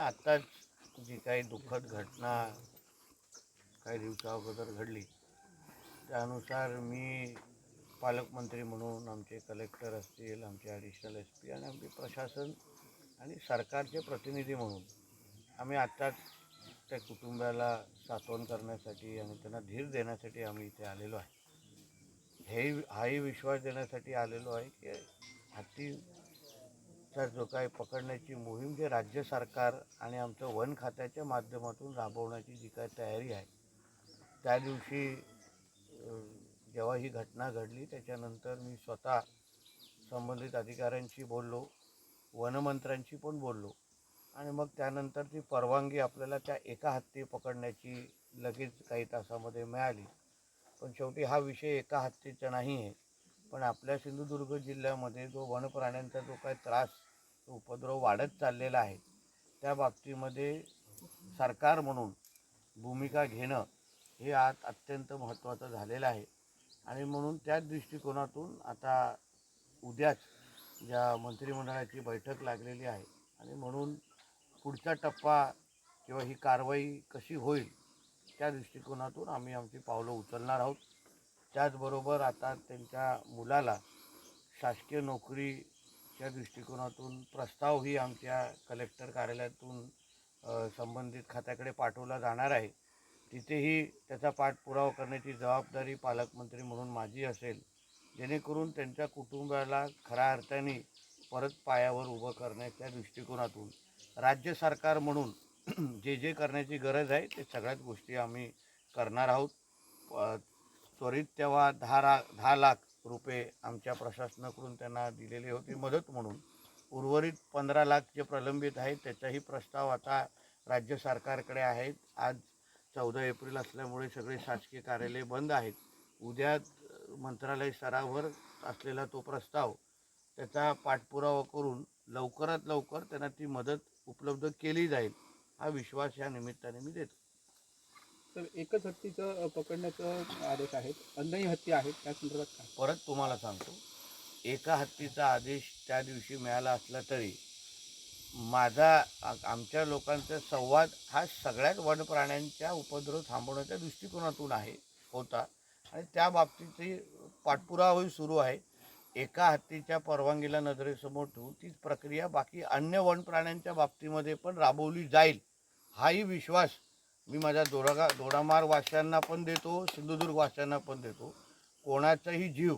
म्हणजे आत्ताच जी काही दुःखद घटना काही दिवसा अगोदर घडली त्यानुसार मी पालकमंत्री म्हणून आमचे कलेक्टर असतील आमचे ॲडिशनल एस पी आणि आमचे प्रशासन आणि सरकारचे प्रतिनिधी म्हणून आम्ही आत्ताच त्या कुटुंबाला सात्वन करण्यासाठी आणि त्यांना धीर देण्यासाठी आम्ही इथे आलेलो आहे. हेही हाही विश्वास देण्यासाठी आलेलो आहे की चा जो काही पकडण्याची मोहीम जे राज्य सरकार आणि आमचं वन खात्याच्या माध्यमातून राबवण्याची जी काही तयारी आहे त्या दिवशी जेव्हा ही घटना घडली त्याच्यानंतर मी स्वतः संबंधित अधिकाऱ्यांशी बोललो वनमंत्र्यांशी पण बोललो आणि मग त्यानंतर ती परवानगी आपल्याला त्या एका हत्ती पकडण्याची लगेच काही तासामध्ये मिळाली. पण शेवटी हा विषय एका हत्तीचा नाही आहे पण आपल्या सिंधुदुर्ग जिल्ह्यामध्ये जो वनप्राण्यांचा जो काही त्रास उपद्रव वाढत चाललेला आहे त्या बाबतीमध्ये सरकार म्हणून भूमिका घेणं हे आज अत्यंत महत्त्वाचं झालेलं आहे. आणि म्हणून त्याच दृष्टिकोनातून आता उद्याच ज्या मंत्रिमंडळाची बैठक लागलेली आहे आणि म्हणून पुढचा टप्पा किंवा ही कारवाई कशी होईल त्या दृष्टिकोनातून आम्ही आमची पावलं उचलणार आहोत. त्याचबरोबर आता त्यांच्या मुलाला शासकीय नोकरीच्या दृष्टिकोनातून प्रस्तावही आमच्या कलेक्टर कार्यालयातून संबंधित खात्याकडे पाठवला जाणार आहे. तिथेही त्याचा पाठपुरावा करण्याची जबाबदारी पालकमंत्री म्हणून माझी असेल. जेणेकरून त्यांच्या कुटुंबाला खऱ्या अर्थाने परत पायावर उभं करण्याच्या दृष्टिकोनातून राज्य सरकार म्हणून जे जे करण्याची गरज आहे ते सगळ्याच गोष्टी आम्ही करणार आहोत. त्वरित तेव्हा दहा रा दहा लाख रुपये आमच्या प्रशासनाकडून त्यांना दिलेली होती मदत म्हणून. उर्वरित पंधरा लाख जे प्रलंबित आहेत त्याचाही प्रस्ताव आता राज्य सरकारकडे आहेत. आज चौदा एप्रिल असल्यामुळे सगळे शासकीय कार्यालय बंद आहेत. उद्या मंत्रालय स्तरावर असलेला तो प्रस्ताव त्याचा पाठपुरावा करून लवकरात लवकर त्यांना ती मदत उपलब्ध केली जाईल हा विश्वास या निमित्ताने मी देतो. तर एकच हत्तीचं पकडण्याचं आदेश आहेत. अन्यही हत्ती आहेत त्या संदर्भात काय परत तुम्हाला सांगतो एका हत्तीचा आदेश त्या दिवशी मिळाला असला तरी माझा आमच्या लोकांचा संवाद हा सगळ्यात वनप्राण्यांच्या उपद्रव थांबवण्याच्या दृष्टिकोनातून आहे होता. आणि त्या बाबतीतही पाठपुरावाही सुरू आहे. एका हत्तीच्या परवानगीला नजरेसमोर ठेवून तीच प्रक्रिया बाकी अन्य वनप्राण्यांच्या बाबतीमध्ये पण राबवली जाईल हाही विश्वास मी माझ्या दोडागा दोडामार वाश्यांना पण देतो सिंधुदुर्ग वाश्यांना पण देतो. कोणाचाही जीव